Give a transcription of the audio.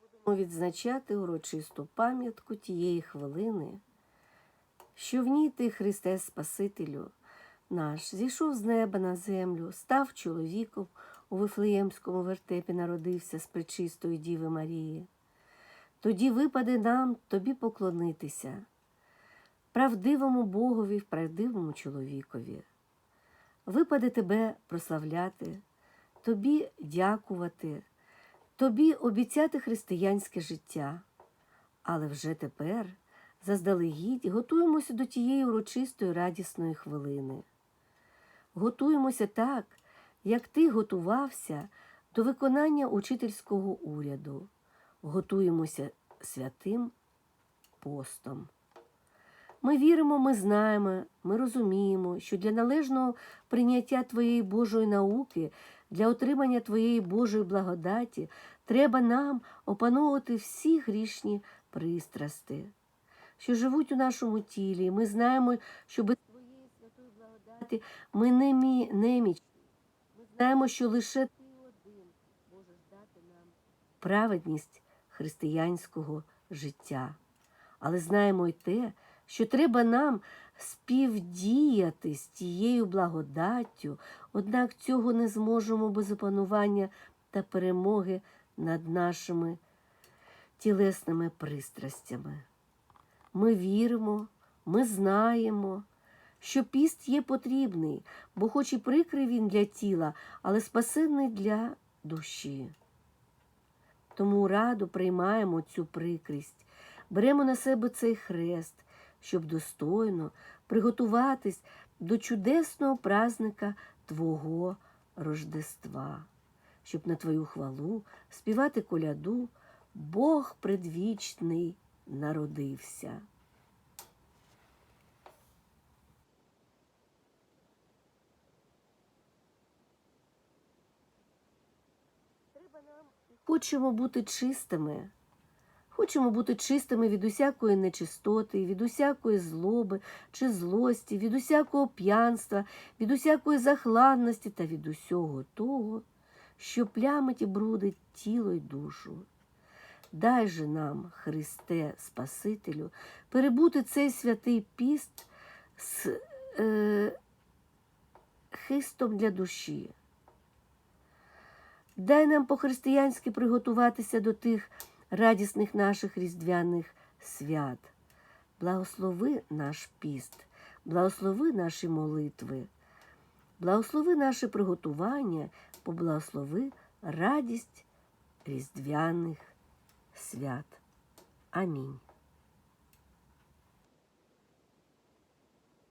будемо відзначати урочисту пам'ятку тієї хвилини, що в ній ти, Христе Спасителю, наш, зійшов з неба на землю, став чоловіком у Вифлеємському вертепі народився з пречистої Діви Марії. Тоді випаде нам тобі поклонитися, правдивому Богові, правдивому чоловікові. Випаде тебе прославляти, тобі дякувати, тобі обіцяти християнське життя. Але вже тепер заздалегідь готуємося до тієї урочистої радісної хвилини. Готуємося так, як ти готувався до виконання учительського уряду. Готуємося святим постом. Ми віримо, ми знаємо, ми розуміємо, що для належного прийняття Твоєї Божої науки, для отримання Твоєї Божої благодаті треба нам опановувати всі грішні пристрасти, що живуть у нашому тілі. Ми знаємо, що без Твоєї святої благодаті ми не мі- немічні. Ми знаємо, що лише Ти один можеш дати нам праведність християнського життя. Але знаємо й те, що треба нам співдіяти з тією благодаттю, однак цього не зможемо без опанування та перемоги над нашими тілесними пристрастями. Ми віримо, ми знаємо, що піст є потрібний, бо хоч і прикрий він для тіла, але спасенний для душі. Тому радо приймаємо цю прикрість, беремо на себе цей хрест, щоб достойно приготуватись до чудесного празника Твого Рождества, щоб на Твою хвалу співати коляду Бог предвічний народився. Хочемо бути чистими. Хочемо бути чистими від усякої нечистоти, від усякої злоби чи злості, від усякого п'янства, від усякої захладності та від усього того, що плямить і брудить тіло й душу. Дай же нам, Христе Спасителю, перебути цей святий піст з е, хистом для душі. Дай нам по-християнськи приготуватися до тих радісних наших різдвяних свят. Благослови наш піст, благослови наші молитви, благослови наше приготування, поблагослови радість різдвяних свят. Амінь.